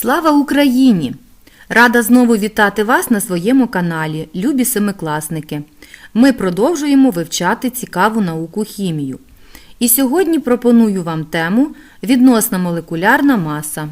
Слава Україні! Рада знову вітати вас на своєму каналі, любі семикласники. Ми продовжуємо вивчати цікаву науку хімію. І сьогодні пропоную вам тему відносна молекулярна маса.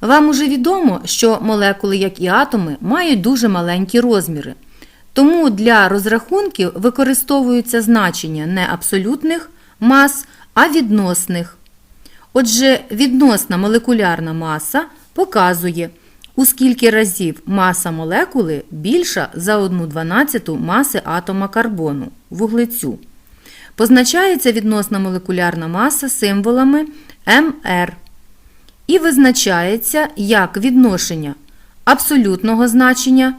Вам уже відомо, що молекули, як і атоми, мають дуже маленькі розміри. Тому для розрахунків використовуються значення не абсолютних мас, а відносних. Отже, відносна молекулярна маса показує, у скільки разів маса молекули більша за 1 дванадцяту маси атома карбону вуглецю. Позначається відносна молекулярна маса символами МР і визначається як відношення абсолютного значення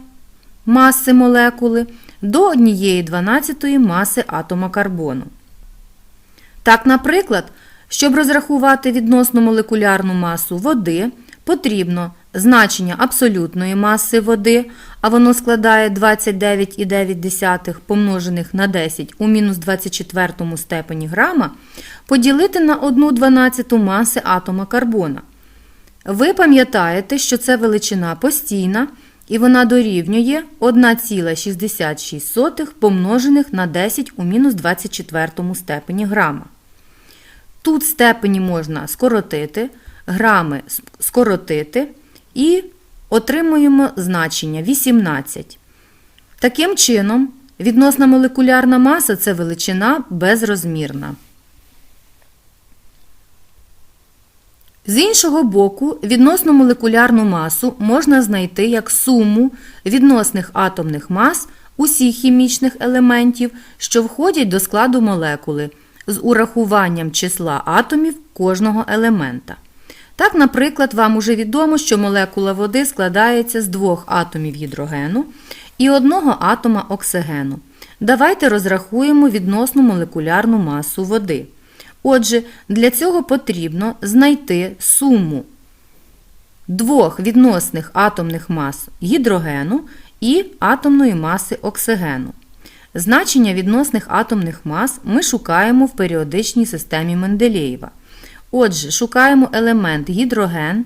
маси молекули до 1 дванадцятої маси атома карбону. Так, наприклад, щоб розрахувати відносну молекулярну масу води, потрібно значення абсолютної маси води, а воно складає 29,9 помножених на 10 у мінус 24 степені грама, поділити на 1 дванадцяту маси атома карбона. Ви пам'ятаєте, що це величина постійна, і вона дорівнює 1,66 помножених на 10 у мінус 24 степені грама. Тут степені можна скоротити, грами скоротити і отримуємо значення 18. Таким чином, відносна молекулярна маса це величина безрозмірна. З іншого боку, відносну молекулярну масу можна знайти як суму відносних атомних мас усіх хімічних елементів, що входять до складу молекули, з урахуванням числа атомів кожного елемента. Так, наприклад, вам уже відомо, що молекула води складається з двох атомів гідрогену і одного атома оксигену. Давайте розрахуємо відносну молекулярну масу води. Отже, для цього потрібно знайти суму двох відносних атомних мас гідрогену і атомної маси оксигену. Значення відносних атомних мас ми шукаємо в періодичній системі Менделєєва. Отже, шукаємо елемент гідроген,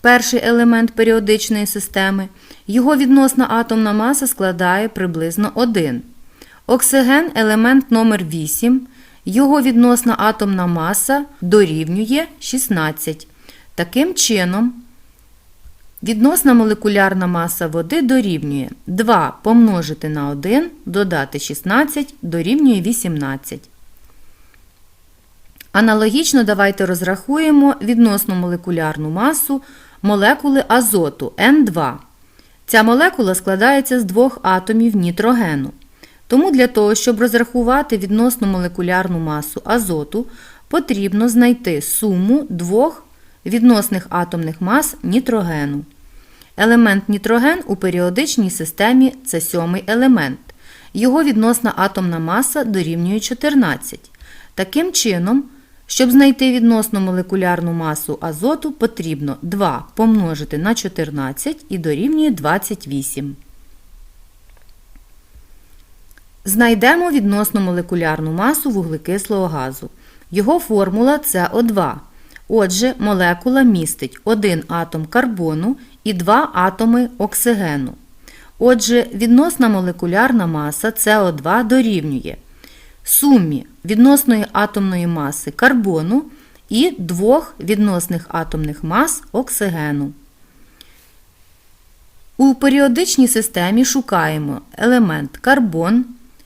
перший елемент періодичної системи. Його відносна атомна маса складає приблизно 1. Оксиген елемент номер 8 його відносна атомна маса дорівнює 16. Таким чином, відносна молекулярна маса води дорівнює 2 помножити на 1, додати 16 дорівнює 18. Аналогічно давайте розрахуємо відносну молекулярну масу молекули азоту N2. Ця молекула складається з двох атомів нітрогену. Тому для того, щоб розрахувати відносну молекулярну масу азоту, потрібно знайти суму двох відносних атомних мас нітрогену. Елемент нітроген у періодичній системі це сьомий елемент. Його відносна атомна маса дорівнює 14. Таким чином, щоб знайти відносну молекулярну масу азоту, потрібно 2 помножити на 14 і дорівнює 28. Знайдемо відносну молекулярну масу вуглекислого газу. Його формула СО2. Отже, молекула містить один атом карбону і два атоми оксигену. Отже, відносна молекулярна маса СО2 дорівнює сумі відносної атомної маси карбону і двох відносних атомних мас оксигену. У періодичній системі шукаємо елемент карбон,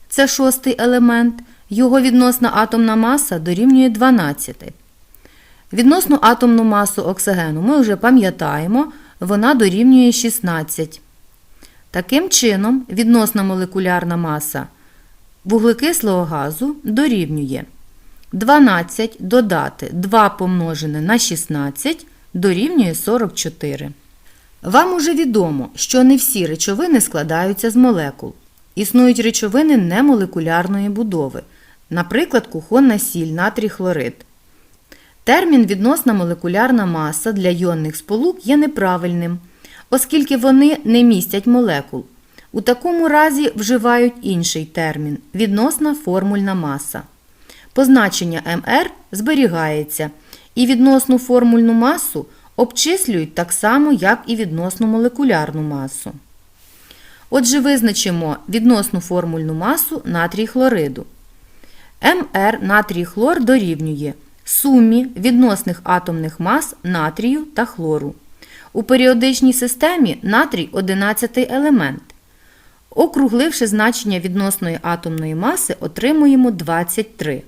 це шостий елемент, його відносна атомна маса дорівнює 12. Відносну атомну масу оксигену ми вже пам'ятаємо, вона дорівнює 16. Таким чином, відносна молекулярна маса вуглекислого газу дорівнює 12 додати 2 помножене на 16 дорівнює 44. Вам уже відомо, що не всі речовини складаються з молекул. Існують речовини немолекулярної будови, наприклад, кухонна сіль натрій хлорид. Термін відносна молекулярна маса для йонних сполук є неправильним, оскільки вони не містять молекул. У такому разі вживають інший термін відносна формульна маса. Позначення МР зберігається, і відносну формульну масу обчислюють так само, як і відносну молекулярну масу. Отже, визначимо відносну формульну масу натрій хлориду. МР натрій хлор дорівнює сумі відносних атомних мас натрію та хлору. У періодичній системі натрій 11 елемент. Округливши значення відносної атомної маси, отримуємо 23.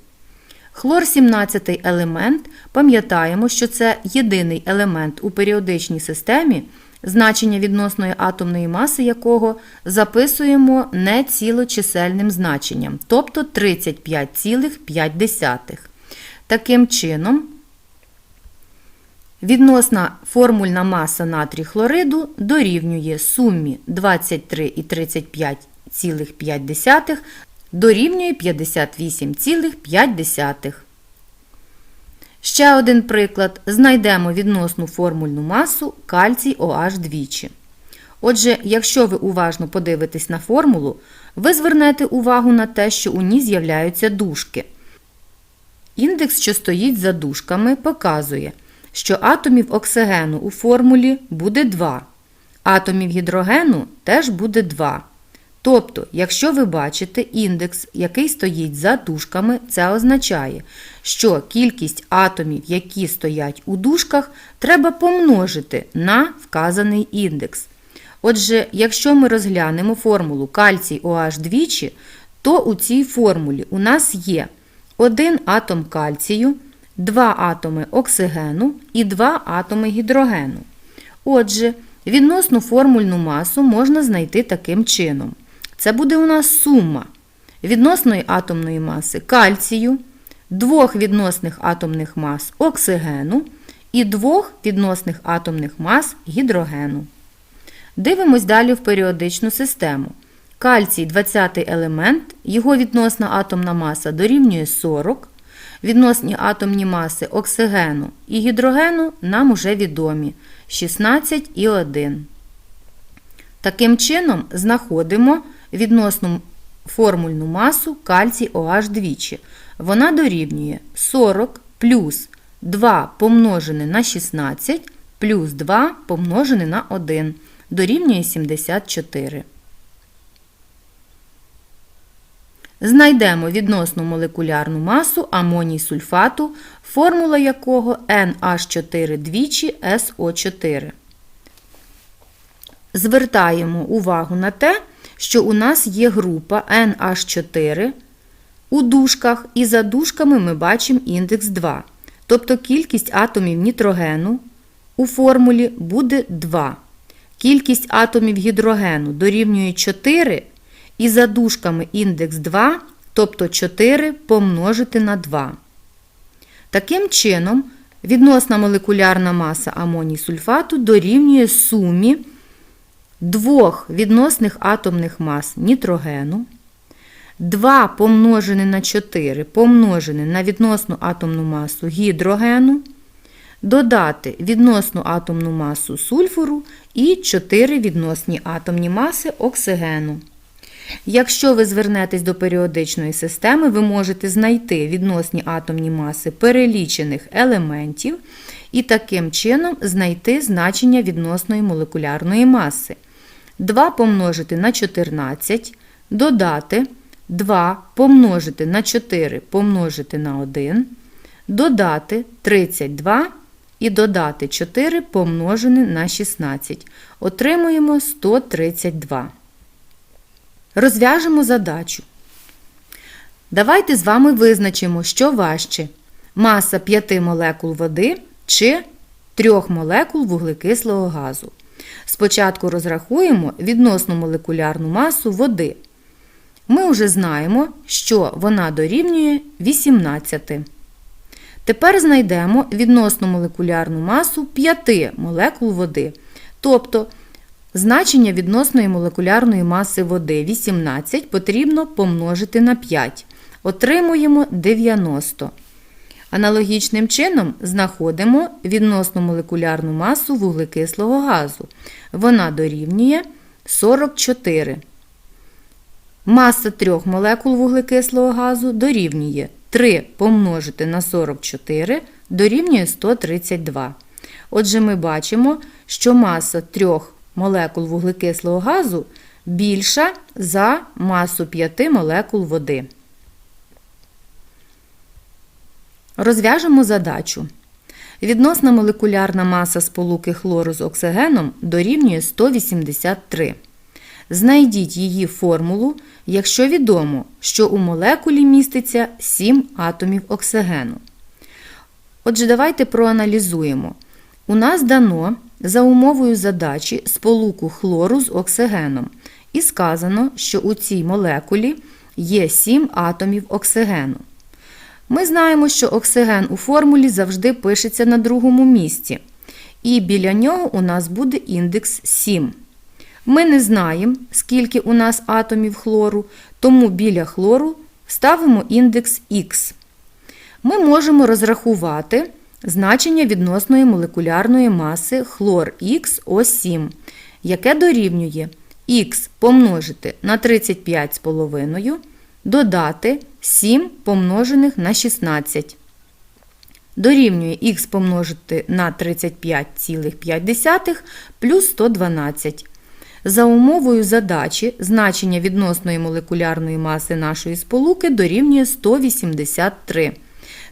Хлор 17 елемент. Пам'ятаємо, що це єдиний елемент у періодичній системі, значення відносної атомної маси якого записуємо не цілочисельним значенням, тобто 35,5. Таким чином, відносна формульна маса натрій хлориду дорівнює сумі 23 і 35,5 дорівнює 58,5. Ще один приклад. Знайдемо відносну формульну масу кальцій OH двічі. Отже, якщо ви уважно подивитесь на формулу, ви звернете увагу на те, що у ній з'являються дужки. Індекс, що стоїть за дужками, показує, що атомів оксигену у формулі буде 2, атомів гідрогену теж буде 2. Тобто, якщо ви бачите індекс, який стоїть за дужками, це означає, що кількість атомів, які стоять у дужках, треба помножити на вказаний індекс. Отже, якщо ми розглянемо формулу кальцій OH двічі, то у цій формулі у нас є один атом кальцію, два атоми оксигену і два атоми гідрогену. Отже, відносну формульну масу можна знайти таким чином. Це буде у нас сума відносної атомної маси кальцію, двох відносних атомних мас оксигену і двох відносних атомних мас гідрогену. Дивимось далі в періодичну систему. Кальцій 20 елемент, його відносна атомна маса дорівнює 40. Відносні атомні маси оксигену і гідрогену нам уже відомі 16 і 1. Таким чином, знаходимо відносну формульну масу кальцій OH двічі. Вона дорівнює 40 плюс 2 помножене на 16 плюс 2 помножене на 1 дорівнює 74. Знайдемо відносну молекулярну масу амоній сульфату, формула якого NH4 двічі SO4. Звертаємо увагу на те, що у нас є група NH4 у дужках, і за дужками ми бачимо індекс 2. Тобто кількість атомів нітрогену у формулі буде 2. Кількість атомів гідрогену дорівнює 4, і за дужками індекс 2, тобто 4 помножити на 2. Таким чином, відносна молекулярна маса амоній сульфату дорівнює сумі двох відносних атомних мас нітрогену, 2 помножене на 4 помножене на відносну атомну масу гідрогену, додати відносну атомну масу сульфуру і 4 відносні атомні маси оксигену. Якщо ви звернетесь до періодичної системи, ви можете знайти відносні атомні маси перелічених елементів і таким чином знайти значення відносної молекулярної маси. 2 помножити на 14, додати 2 помножити на 4 помножити на 1, додати 32 і додати 4 помножене на 16. Отримуємо 132. Розв'яжемо задачу. Давайте з вами визначимо, що важче маса 5 молекул води чи 3 молекул вуглекислого газу. Спочатку розрахуємо відносну молекулярну масу води. Ми вже знаємо, що вона дорівнює 18. Тепер знайдемо відносну молекулярну масу 5 молекул води. Тобто значення відносної молекулярної маси води 18 потрібно помножити на 5. Отримуємо 90. Аналогічним чином знаходимо відносну молекулярну масу вуглекислого газу. Вона дорівнює 44. Маса трьох молекул вуглекислого газу дорівнює 3 помножити на 44 дорівнює 132. Отже, ми бачимо, що маса трьох молекул вуглекислого газу більша за масу 5 молекул води. Розв'яжемо задачу. Відносна молекулярна маса сполуки хлору з оксигеном дорівнює 183. Знайдіть її формулу, якщо відомо, що у молекулі міститься 7 атомів оксигену. Отже, давайте проаналізуємо. У нас дано за умовою задачі сполуку хлору з оксигеном. І сказано, що у цій молекулі є 7 атомів оксигену. Ми знаємо, що оксиген у формулі завжди пишеться на другому місці. І біля нього у нас буде індекс 7. Ми не знаємо, скільки у нас атомів хлору, тому біля хлору ставимо індекс Х. Ми можемо розрахувати значення відносної молекулярної маси хлор Х О7, яке дорівнює х помножити на 35,5, додати 7 помножених на 16. Дорівнює х помножити на 35,5 плюс 112. За умовою задачі значення відносної молекулярної маси нашої сполуки дорівнює 183.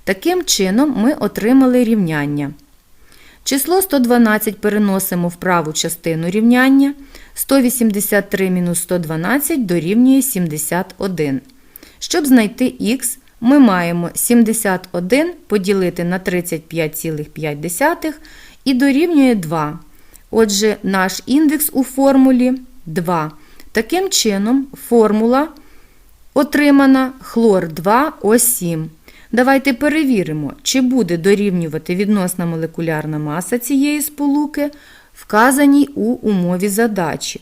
Таким чином ми отримали рівняння. Число 112 переносимо в праву частину рівняння. 183 мінус 112 дорівнює 71. Щоб знайти х, ми маємо 71 поділити на 35,5 і дорівнює 2. Отже, наш індекс у формулі 2. Таким чином, формула отримана хлор 2 О7. Давайте перевіримо, чи буде дорівнювати відносна молекулярна маса цієї сполуки, вказаній у умові задачі.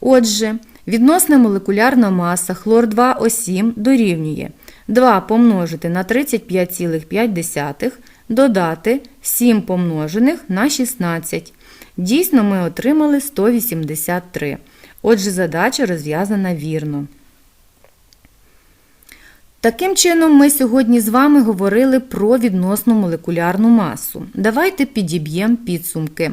Отже, відносна молекулярна маса хлор 2 О7 дорівнює 2 помножити на 35,5, додати 7 помножених на 16. Дійсно, ми отримали 183. Отже, задача розв'язана вірно. Таким чином, ми сьогодні з вами говорили про відносну молекулярну масу. Давайте підіб'ємо підсумки.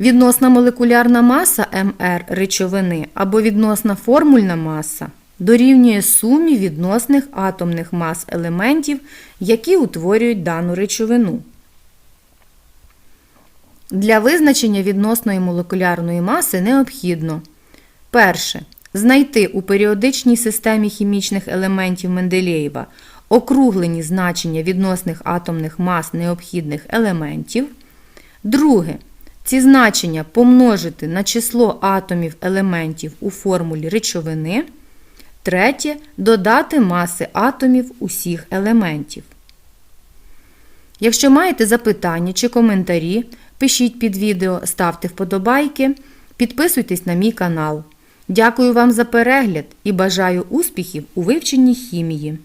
Відносна молекулярна маса МР речовини або відносна формульна маса дорівнює сумі відносних атомних мас елементів, які утворюють дану речовину. Для визначення відносної молекулярної маси необхідно перше. Знайти у періодичній системі хімічних елементів Менделєєва округлені значення відносних атомних мас необхідних елементів. Друге. Ці значення помножити на число атомів елементів у формулі речовини. Третє. Додати маси атомів усіх елементів. Якщо маєте запитання чи коментарі, пишіть під відео, ставте вподобайки, підписуйтесь на мій канал. Дякую вам за перегляд і бажаю успіхів у вивченні хімії.